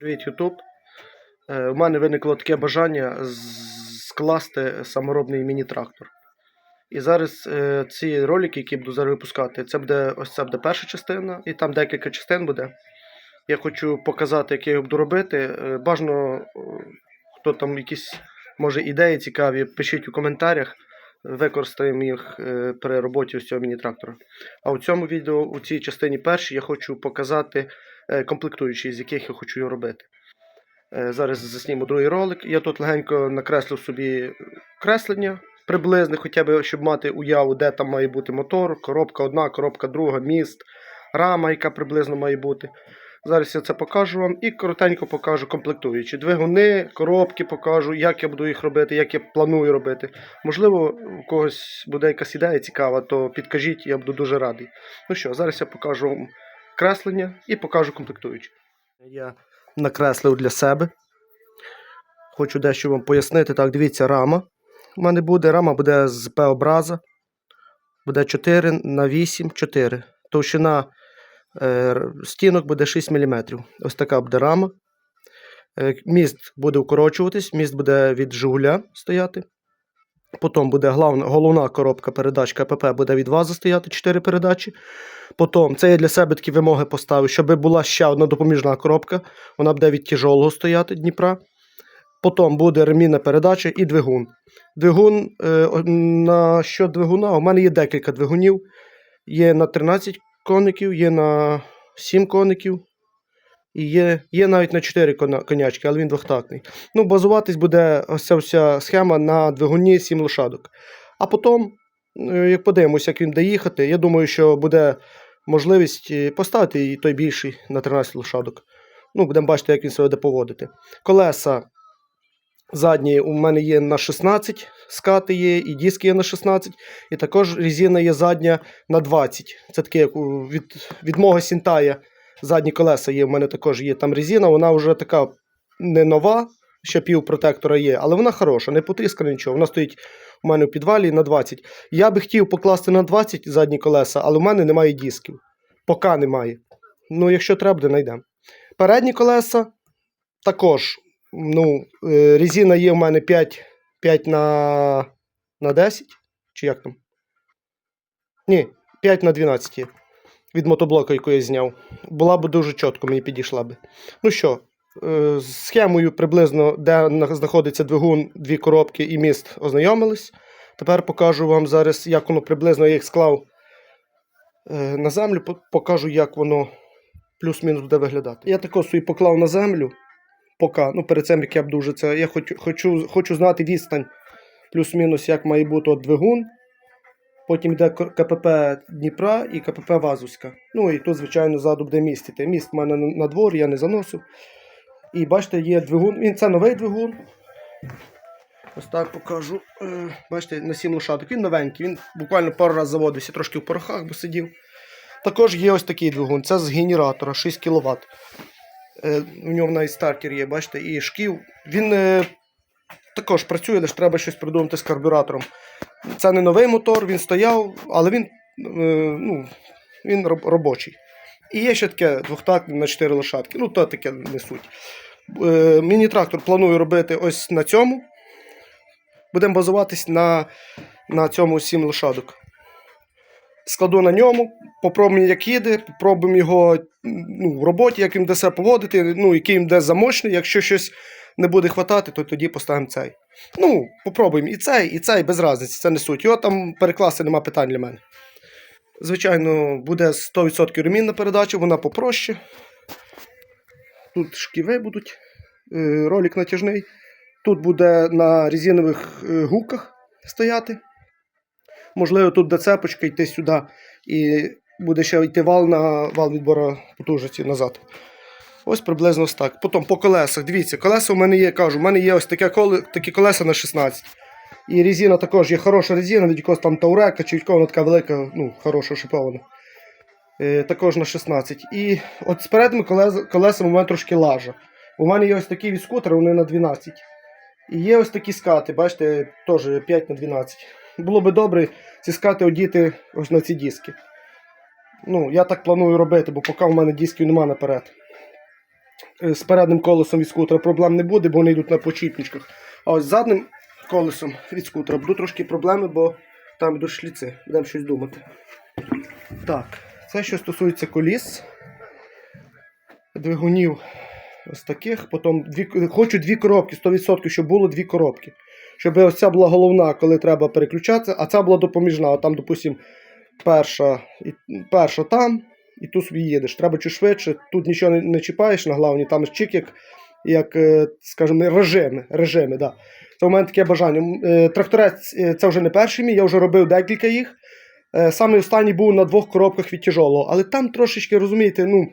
Привіт, Ютуб. Е, У мене виникло таке бажання скласти саморобний міні-трактор. І зараз е, ці ролики, які буду зараз випускати, це буде ось це буде перша частина, і там декілька частин буде. Я хочу показати, як я його буду робити. Е, Бажано, е, хто там якісь може ідеї цікаві, пишіть у коментарях. Використаємо їх е, при роботі ось цього міні-трактора. А у цьому відео, у цій частині першій, я хочу показати е, комплектуючі, з яких я хочу його робити. Е, Зараз засніму другий ролик. Я тут легенько накреслив собі креслення приблизне, хоча б щоб мати уяву, де там має бути мотор, коробка одна, коробка друга, міст, рама, яка приблизно має бути. Зараз я це покажу вам і коротенько покажу комплектуючі. Двигуни, коробки покажу, як я буду їх робити, як я планую робити. Можливо, у когось буде якась ідея цікава, то підкажіть, я буду дуже радий. Ну що, зараз я покажу вам креслення і покажу комплектуючі. Я накреслив для себе. Хочу дещо вам пояснити. Так, дивіться, рама. У мене буде рама буде з П-образа. Буде 4 на 8, 4. Товщина е, стінок буде 6 мм. Ось така буде рама. Е, міст буде укорочуватись, міст буде від Жигуля стояти. Потім буде главна, головна коробка передач КПП буде від ВАЗа стояти 4 передачі. Потім це я для себе такі вимоги поставив, щоб була ще одна допоміжна коробка. Вона буде від тяжолого стояти Дніпра. Потім буде ремінна передача і двигун. Двигун е, на що двигуна? У мене є декілька двигунів. Є на 13 коників, є на 7 коників. І є, є навіть на 4 конячки, але він двохтактний. Ну, базуватись буде ось ця вся схема на двигуні 7 лошадок. А потім, е, як подивимося, як він буде їхати, я думаю, що буде можливість е, поставити і той більший на 13 лошадок. Ну, будемо бачити, як він себе буде поводити. Колеса задні у мене є на 16, скати є, і диски є на 16, і також резина є задня на 20. Це таке, як від, від Сінтая. Задні колеса є, у мене також є там резина, вона вже така не нова, ще пів протектора є, але вона хороша, не потріскана нічого. Вона стоїть у мене в підвалі на 20. Я би хотів покласти на 20 задні колеса, але в мене немає дисків. Поки немає. Ну, якщо треба, буде знайдемо. Передні колеса також. Ну, е, резина є в мене 5, 5 на, на 10. Чи як там? Ні, 5 на 12 є. Від мотоблока, яку я зняв. Була б дуже чітко, мені підійшла би. Ну що, е, з схемою приблизно, де знаходиться двигун, дві коробки і міст, ознайомились. Тепер покажу вам зараз, як воно приблизно я їх склав е, на землю, покажу, як воно плюс-мінус буде виглядати. Я також собі поклав на землю, поки, ну перед цим як я буду вже це, я хочу, хочу, хочу знати відстань плюс-мінус, як має бути от двигун. Потім йде КПП Дніпра і КПП Вазовська. Ну і тут, звичайно, ззаду буде містити. Міст в мене на, дворі, я не заносив. І бачите, є двигун. Він це новий двигун. Ось так покажу. Е, бачите, на 7 лошадок. Він новенький. Він буквально пару разів заводився, трошки в порохах, бо сидів. Також є ось такий двигун. Це з генератора 6 кВт. У нього навіть стартер є, бачите, і шків. Він е, також працює, лише треба щось придумати з карбюратором. Це не новий мотор, він стояв, але він, е, ну, він робочий. І є ще таке двохтактне на 4 лошадки. Ну, то таке не суть. Е, міні-трактор планую робити ось на цьому. Будемо базуватись на, на цьому 7 лошадок. Складу на ньому, попробуємо, як їде, попробуємо його ну, в роботі, як він буде себе поводити, ну, який він буде замощений. Якщо щось не буде хватати, то тоді поставимо цей. Ну, попробуємо і цей, і цей, без різниці, це не суть. Його там перекласти нема питань для мене. Звичайно, буде 100% ремінна передача, вона попроще. Тут шківи будуть, е, ролик натяжний. Тут буде на резинових е, гуках стояти. Можливо, тут до цепочки йти сюди і буде ще йти вал на вал відбору потужності назад. Ось приблизно ось так. Потім по колесах. Дивіться, колеса у мене є, кажу, у мене є ось таке коле, такі колеса на 16. І резина також є хороша резина, від якогось там таурека, чи від кого вона така велика, ну, хороша шипована. Е, також на 16. І от з передніми колес, колесами у мене трошки лажа. У мене є ось такі від скутера, вони на 12. І є ось такі скати, бачите, теж 5 на 12. Було би добре ці скати одіти ось на ці диски. Ну, я так планую робити, бо поки у мене дисків немає наперед. Е, з переднім колесом від скутера проблем не буде, бо вони йдуть на почіпничках. А ось з задним колесом від скутера будуть трошки проблеми, бо там йдуть шліци. Будемо щось думати. Так, це що стосується коліс, двигунів ось таких. Потім дві, хочу дві коробки, 100%, щоб було дві коробки. Щоб ось ця була головна, коли треба переключатися, а ця була допоміжна. Там, допустимо, перша, перша там, і тут собі їдеш. Треба чуть швидше, тут нічого не, не чіпаєш на главні, там чик, як, як е, скажімо, режими. режими да. Це у мене таке бажання. Е, Тракторець е, це вже не перший мій, я вже робив декілька їх. Е, Самий останній був на двох коробках від тяжолого, але там трошечки, розумієте, ну,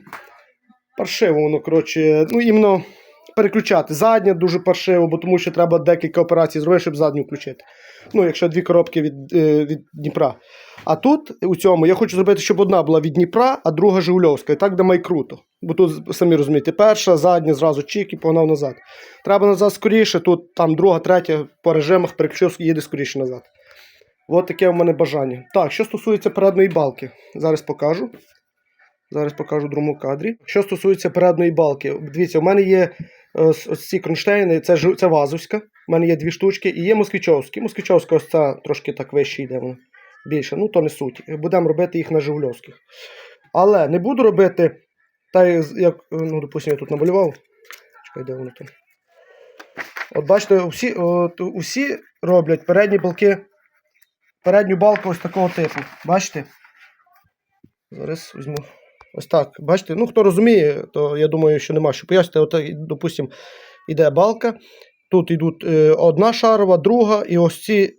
паршиво воно, коротше, ну, іменно переключати. Заднє дуже паршиво, бо тому що треба декілька операцій зробити, щоб задню включити. Ну, якщо дві коробки від, е, від Дніпра. А тут, у цьому, я хочу зробити, щоб одна була від Дніпра, а друга Жигульовська. І так буде круто. Бо тут, самі розумієте, перша, задня, зразу чик і погнав назад. Треба назад скоріше, тут там друга, третя по режимах переключив, їде скоріше назад. От таке в мене бажання. Так, що стосується передньої балки, зараз покажу. Зараз покажу в другому кадрі. Що стосується передньої балки, дивіться, у мене є ось, ось ці кронштейни, це, це вазовська. У мене є дві штучки і є москвичовські. Москвичовська ось ця трошки так вище йде вона. Більше, ну то не суть. Будемо робити їх на Жигульовських. Але не буду робити, як, як, ну, допустимо, я тут намалював. Чекай, де воно там. От бачите, усі, от, усі роблять передні балки, передню балку ось такого типу. Бачите? Зараз візьму. Ось так. Бачите? Ну, хто розуміє, то я думаю, що нема що пояснити. От, допустимо, іде балка. Тут йдуть е, одна шарова, друга, і ось ці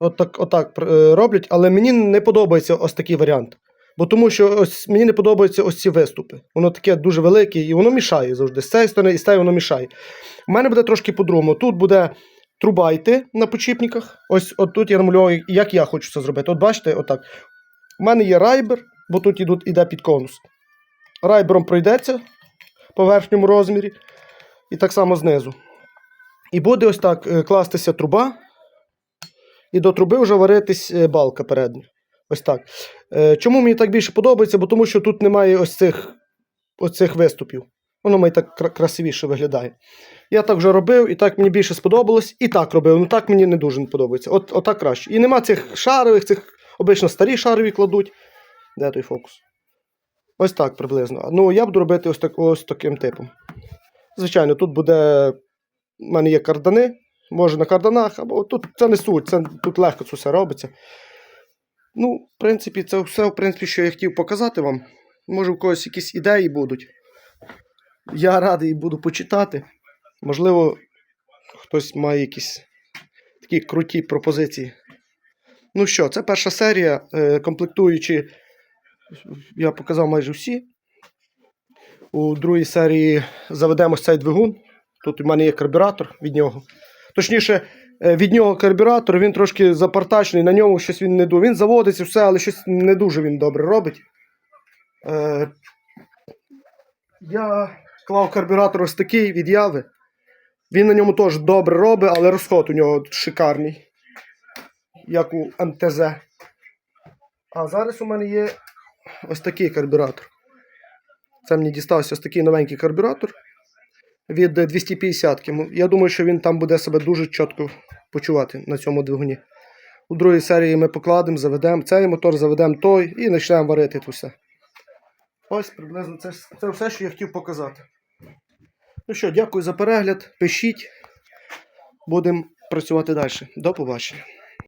отак, отак е, роблять. Але мені не подобається ось такий варіант. Бо тому що ось мені не подобаються ось ці виступи. Воно таке дуже велике і воно мішає завжди. З цієї сторони і з цієї воно мішає. У мене буде трошки по-другому. Тут буде труба йти на почіпниках. Ось от тут я намалював, як я хочу це зробити. От бачите, отак. У мене є райбер, бо тут ідуть, іде під конус. Райбером пройдеться по верхньому розмірі. І так само знизу. І буде ось так е, кластися труба. І до труби вже варитись е, балка передня. Ось так. Е, Чому мені так більше подобається? Бо тому що тут немає ось цих, ось цих виступів. Воно мені так красивіше виглядає. Я так вже робив, і так мені більше сподобалось, і так робив. Ну так мені не дуже не подобається. От, отак краще. І нема цих шарових, цих обично старі шарові кладуть. Де той фокус? Ось так приблизно. Ну, я буду робити ось, так, ось таким типом. Звичайно, тут буде. У мене є кардани, може на карданах, або тут це не суть, це, тут легко це все робиться. Ну, в принципі, це все, в принципі, що я хотів показати вам. Може, у когось якісь ідеї будуть. Я радий буду почитати. Можливо, хтось має якісь такі круті пропозиції. Ну що, це перша серія. Е, комплектуючи, я показав майже всі. У другій серії заведемо цей двигун. Тут у мене є карбюратор від нього. Точніше, е, від нього карбюратор, він трошки запартачний, на ньому щось він не дуже. Він заводиться, все, але щось не дуже він добре робить. Е, я клав карбюратор ось такий від яви. Він на ньому теж добре робить, але розход у нього шикарний. Як у МТЗ. А зараз у мене є ось такий карбюратор. Це мені дістався ось такий новенький карбюратор від 250 ки Я думаю, що він там буде себе дуже чітко почувати на цьому двигуні. У другій серії ми покладемо, заведемо цей мотор, заведемо той і почнемо варити тут все. Ось приблизно це, це все, що я хотів показати. Ну що, дякую за перегляд. Пишіть. Будемо працювати далі. До побачення.